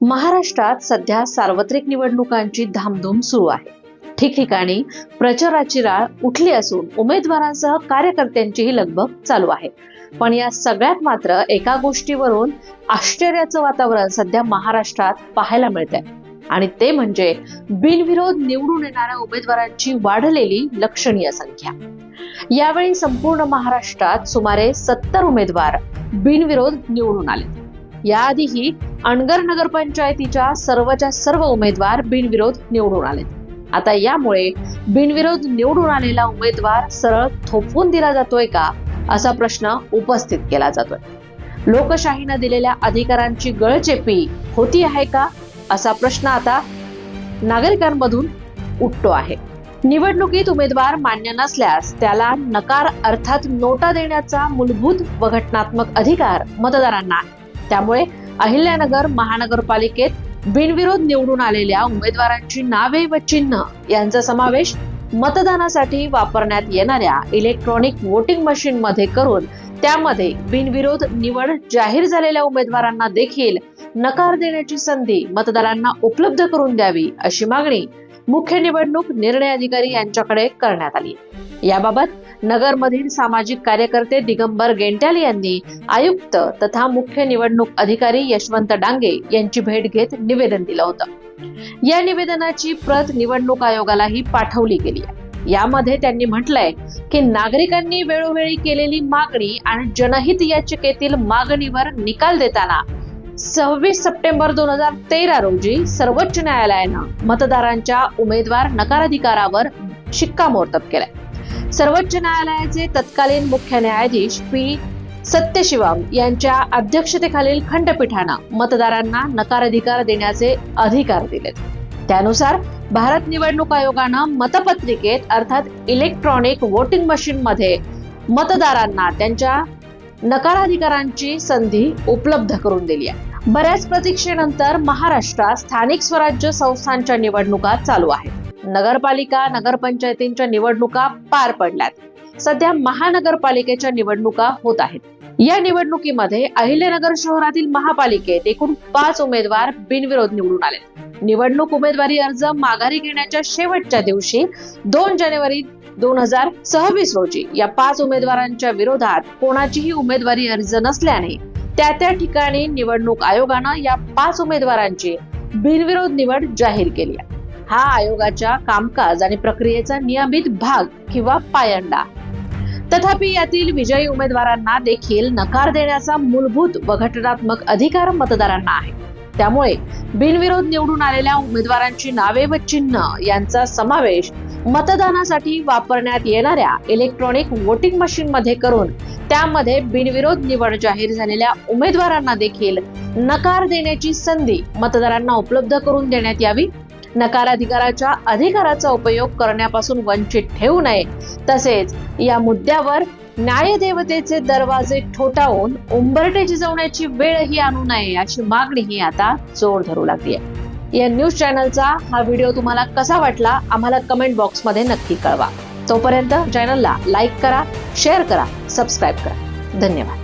महाराष्ट्रात सध्या सार्वत्रिक निवडणुकांची धामधूम सुरू आहे. ठिकठिकाणी प्रचाराची राळ उठली असून उमेदवारांसह कार्यकर्त्यांचीही लगबग चालू आहे. पण या सगळ्यात मात्र एका गोष्टीवरून आश्चर्याचं वातावरण सध्या महाराष्ट्रात पाहायला मिळतंय. आणि ते म्हणजे बिनविरोध निवडून येणाऱ्या उमेदवारांची वाढलेली लक्षणीय संख्या. यावेळी संपूर्ण महाराष्ट्रात सुमारे सत्तर उमेदवार बिनविरोध निवडून आले याआधीही अणगर नगरपंचायतीच्या सर्वच्या सर्व उमेदवार बिनविरोध निवडून आले आता यामुळे बिनविरोध निवडून आलेला उमेदवार सरळ थोपवून दिला जातोय का असा प्रश्न उपस्थित केला जातोय. लोकशाहीनं दिलेल्या अधिकारांची गळचेपी होती आहे का असा प्रश्न आता नागरिकांमधून उठतो आहे. निवडणुकीत उमेदवार मान्य नसल्यास त्याला नकार अर्थात नोटा देण्याचा मूलभूत व घटनात्मक अधिकार मतदारांना आहे. त्यामुळे अहिल्यानगर महानगरपालिकेत बिनविरोध निवडून आलेल्या उमेदवारांची नावे व चिन्ह यांचा समावेश मतदानासाठी वापरण्यात येणाऱ्या इलेक्ट्रॉनिक वोटिंग मशीन मध्ये करून त्यामध्ये बिनविरोध निवड जाहीर झालेल्या उमेदवारांना देखील नकार देण्याची संधी मतदारांना उपलब्ध करून द्यावी अशी मागणी मुख्य निवडणूक निर्णय अधिकारी यांच्याकडे करण्यात आली. याबाबत नगरमधील सामाजिक कार्यकर्ते दिगंबर गेंट्याल यांनी आयुक्त तथा मुख्य निवडणूक अधिकारी यशवंत डांगे यांची भेट घेत निवेदन दिलं होतं. या निवेदनाची प्रत निवडणूक आयोगालाही पाठवली गेली. यामध्ये त्यांनी म्हटलंय की नागरिकांनी वेळोवेळी केलेली मागणी आणि जनहित याचिकेतील मागणीवर निकाल देताना सव्वीस सप्टेंबर दोन हजार तेरा रोजी सर्वोच्च न्यायालयानं मतदारांच्या उमेदवार नकाराधिकारावर शिक्कामोर्तब केलाय. सर्वोच्च न्यायालयाचे तत्कालीन मुख्य न्यायाधीश पी सत्यशिवम यांच्या अध्यक्षतेखालील खंडपीठानं मतदारांना नकाराधिकार देण्याचे अधिकार दिलेत. त्यानुसार भारत निवडणूक आयोगानं मतपत्रिकेत अर्थात इलेक्ट्रॉनिक वोटिंग मशीन मध्ये मतदारांना त्यांच्या नकाराधिकारांची संधी उपलब्ध करून दिली आहे. बऱ्याच प्रतीक्षेनंतर महाराष्ट्रात स्थानिक स्वराज्य संस्थांच्या निवडणुका चालू आहेत. नगरपालिका नगरपंचायतींच्या निवडणुका पार पडल्यात. सध्या महानगरपालिकेच्या निवडणुका होत आहेत. या निवडणुकीमध्ये अहिल्यानगर शहरातील महापालिकेत एकूण पाच उमेदवार बिनविरोध निवडून आले निवडणूक उमेदवारी अर्ज माघारी घेण्याच्या शेवटच्या दिवशी दोन जानेवारी दोन हजार सव्वीस रोजी या पाच उमेदवारांच्या विरोधात कोणाचीही उमेदवारी अर्ज नसल्याने त्या त्या ठिकाणी निवडणूक आयोगानं या पाच उमेदवारांची बिनविरोध निवड जाहीर केली हा आयोगाच्या कामकाज आणि प्रक्रियेचा नियमित भाग किंवा पायंडा. तथापि यातील विजयी उमेदवारांना देखील नकार देण्याचा मूलभूत व घटनात्मक अधिकार मतदारांना आहे. त्यामुळे बिनविरोध निवडून आलेल्या उमेदवारांची नावे व चिन्ह यांचा समावेश मतदानासाठी वापरण्यात येणाऱ्या इलेक्ट्रॉनिक वोटिंग मशीन मध्ये करून त्यामध्ये बिनविरोध निवड जाहीर झालेल्या उमेदवारांना देखील नकार देण्याची संधी मतदारांना उपलब्ध करून देण्यात यावी. नकार अधिकाराच्या अधिकाराचा उपयोग करण्यापासून वंचित ठेवू नये. तसेच या मुद्द्यावर न्यायदेवतेचे दरवाजे ठोठावून उंबरटे झिजवण्याची वेळही आणू नये अशी मागणीही आता जोर धरू लागली आहे. या न्यूज चॅनलचा हा व्हिडिओ तुम्हाला कसा वाटला आम्हाला कमेंट बॉक्समध्ये नक्की कळवा. तोपर्यंत चॅनलला लाईक करा शेअर करा सबस्क्राईब करा. धन्यवाद.